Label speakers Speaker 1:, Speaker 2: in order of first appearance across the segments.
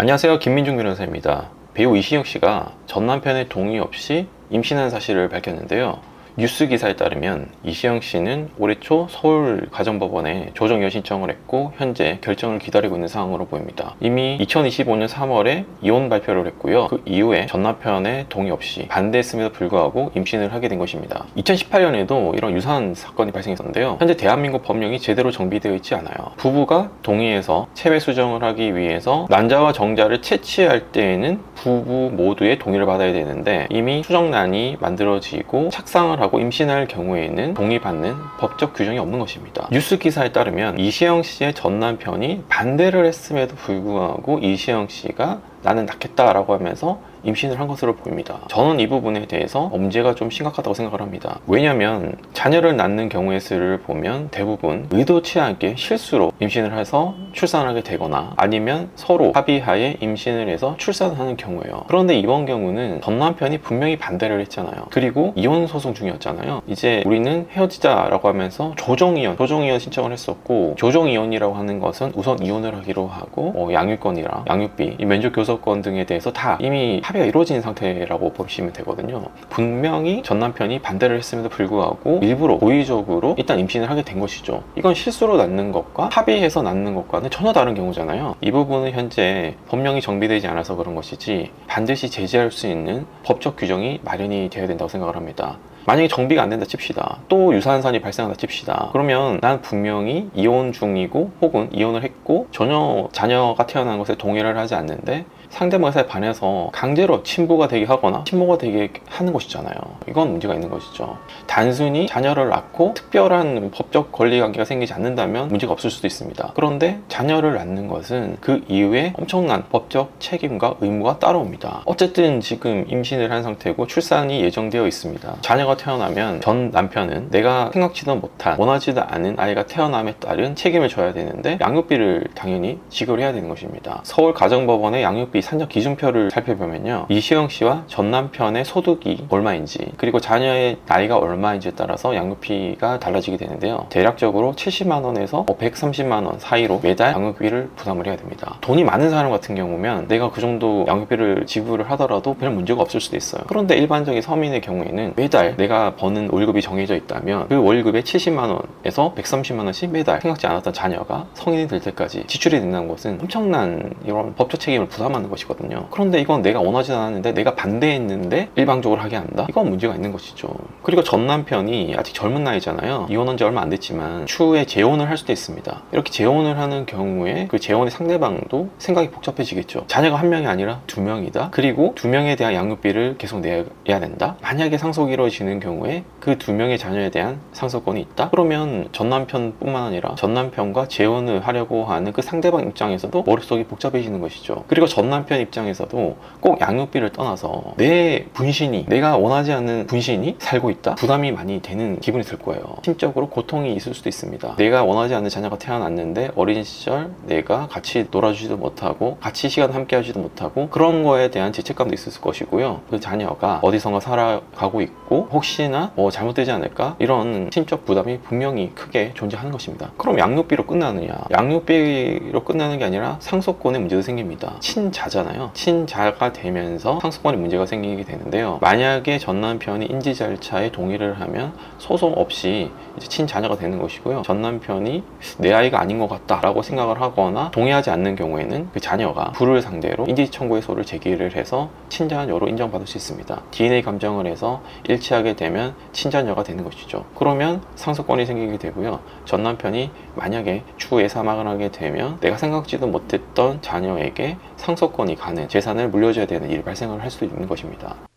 Speaker 1: 안녕하세요. 김민중 변호사입니다. 배우 이시영 씨가 전 남편의 동의 없이 임신한 사실을 밝혔는데요. 뉴스 기사에 따르면 이시영 씨는 올해 초 서울 가정법원에 조정이혼 신청을 했고 현재 결정을 기다리고 있는 상황으로 보입니다. 이미 2025년 3월에 이혼 발표를 했고요. 그 이후에 전 남편의 동의 없이 반대했음에도 불구하고 임신을 하게 된 것입니다. 2018년에도 이런 유사한 사건이 발생했었는데요. 현재 대한민국 법령이 제대로 정비되어 있지 않아요. 부부가 동의해서 체외 수정을 하기 위해서 난자와 정자를 채취할 때에는 부부 모두의 동의를 받아야 되는데 이미 수정란이 만들어지고 착상을 하고 임신할 경우에는 동의받는 법적 규정이 없는 것입니다. 뉴스 기사에 따르면 이시영 씨의 전 남편이 반대를 했음에도 불구하고 이시영 씨가 나는 낳겠다라고 하면서 임신을 한 것으로 보입니다. 저는 이 부분에 대해서 문제가 좀 심각하다고 생각을 합니다. 왜냐하면 자녀를 낳는 경우의 수를 보면 대부분 의도치 않게 실수로 임신을 해서 출산을 하게 되거나 아니면 서로 합의하에 임신을 해서 출산을 하는 경우예요. 그런데 이번 경우는 전 남편이 분명히 반대를 했잖아요. 그리고 이혼 소송 중이었잖아요. 이제 우리는 헤어지자라고 하면서 조정이혼, 조정이혼 신청을 했었고 조정이혼이라고 하는 것은 우선 이혼을 하기로 하고 어, 양육권이랑 양육비, 이 면접 교섭권 등에 대해서 다 이미 합의 가 이루어진 상태라고 보시면 되거든요. 분명히 전 남편이 반대를 했음에도 불구하고 일부러 고의적으로 일단 임신을 하게 된 것이죠. 이건 실수로 낳는 것과 합의해서 낳는 것과는 전혀 다른 경우잖아요. 이 부분은 현재 법령이 정비되지 않아서 그런 것이지 반드시 제재할 수 있는 법적 규정이 마련이 되어야 된다고 생각을 합니다. 만약에 정비가 안 된다 칩시다. 또 사안이 발생한다 칩시다. 그러면 난 분명히 이혼 중이고 혹은 이혼을 했고 전혀 자녀가 태어난 것에 동의를 하지 않는데 상대방 의사에 반해서 강제로 친부가 되게 하거나 친모가 되게 하는 것이잖아요. 이건 문제가 있는 것이죠. 단순히 자녀를 낳고 특별한 법적 권리 관계가 생기지 않는다면 문제가 없을 수도 있습니다. 그런데 자녀를 낳는 것은 그 이후에 엄청난 법적 책임과 의무가 따라옵니다. 어쨌든 지금 임신을 한 상태고 출산이 예정되어 있습니다. 자녀가 태어나면 전 남편은 내가 생각지도 못한 원하지도 않은 아이가 태어남에 따른 책임을 져야 되는데 양육비를 당연히 지급을 해야 되는 것입니다. 서울 가정법원의 양육비 산정 기준표를 살펴보면요. 이시영 씨와 전 남편의 소득이 얼마인지 그리고 자녀의 나이가 얼마인지에 따라서 양육비가 달라지게 되는데요. 대략적으로 70만 원에서 130만 원 사이로 매달 양육비를 부담을 해야 됩니다. 돈이 많은 사람 같은 경우면 내가 그 정도 양육비를 지불을 하더라도 별 문제가 없을 수도 있어요. 그런데 일반적인 서민의 경우에는 매달 내가 버는 월급이 정해져 있다면 그 월급의 70만 원에서 130만 원씩 매달 생각지 않았던 자녀가 성인이 될 때까지 지출이 된다는 것은 엄청난 이런 법적 책임을 부담하는 것이거든요. 그런데 이건 내가 원하지 않았는데 내가 반대했는데 일방적으로 하게 한다? 이건 문제가 있는 것이죠. 그리고 전 남편이 아직 젊은 나이잖아요. 이혼한 지 얼마 안 됐지만 추후에 재혼을 할 수도 있습니다. 이렇게 재혼을 하는 경우에 그 재혼의 상대방도 생각이 복잡해지겠죠. 자녀가 한 명이 아니라 두 명이다. 그리고 두 명에 대한 양육비를 계속 내야 된다. 만약에 상속이 이루어지는 경우에 그 두 명의 자녀에 대한 상속권이 있다. 그러면 전 남편뿐만 아니라 전 남편과 재혼을 하려고 하는 그 상대방 입장에서도 머릿속이 복잡해지는 것이죠. 그리고 전 남편 입장에서도 꼭 양육비를 떠나서 내 분신이 내가 원하지 않는 분신이 살고 있다. 부담이 많이 되는 기분이 들 거예요. 심적으로 고통이 있을 수도 있습니다. 내가 원하지 않는 자녀가 태어났는데 어린 시절 내가 같이 놀아주지도 못하고 같이 시간 함께 하지도 못하고 그런 거에 대한 죄책감도 있을 것이고요. 그 자녀가 어디선가 살아가고 있고 혹시나 뭐 잘못되지 않을까 이런 심적 부담이 분명히 크게 존재하는 것입니다. 그럼 양육비로 끝나느냐? 양육비로 끝나는 게 아니라 상속권의 문제도 생깁니다. 친자 잖아요. 친자가 되면서 상속권의 문제가 생기게 되는데요. 만약에 전 남편이 인지 절차에 동의를 하면 소송 없이 이제 친자녀가 되는 것이고요. 전 남편이 내 아이가 아닌 것 같다라고 생각을 하거나 동의하지 않는 경우에는 그 자녀가 불을 상대로 인지 청구의소를 제기를 해서 친자녀로 인정받을 수 있습니다. DNA 감정을 해서 일치하게 되면 친자녀가 되는 것이죠. 그러면 상속권이 생기게 되고요. 전 남편이 만약에 추후에 사망을 하게 되면 내가 생각지도 못했던 자녀에게 상속권이 가는 재산을 물려줘야 되는 일이 발생을 할 수도 있는 것입니다.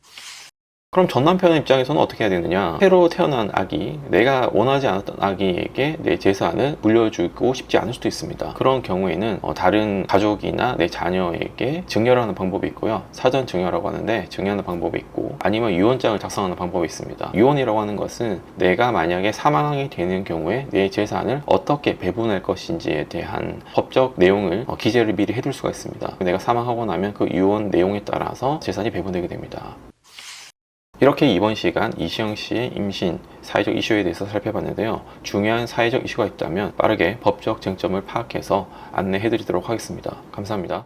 Speaker 1: 그럼 전 남편 입장에서는 어떻게 해야 되느냐? 새로 태어난 아기, 내가 원하지 않았던 아기에게 내 재산을 물려주고 싶지 않을 수도 있습니다. 그런 경우에는 어, 다른 가족이나 내 자녀에게 증여를 하는 방법이 있고요. 사전 증여라고 하는데 증여하는 방법이 있고 아니면 유언장을 작성하는 방법이 있습니다. 유언이라고 하는 것은 내가 만약에 사망이 되는 경우에 내 재산을 어떻게 배분할 것인지에 대한 법적 내용을 어, 기재를 미리 해둘 수가 있습니다. 내가 사망하고 나면 그 유언 내용에 따라서 재산이 배분되게 됩니다. 이렇게 이번 시간 이시영 씨의 임신 사회적 이슈에 대해서 살펴봤는데요. 중요한 사회적 이슈가 있다면 빠르게 법적 쟁점을 파악해서 안내해 드리도록 하겠습니다. 감사합니다.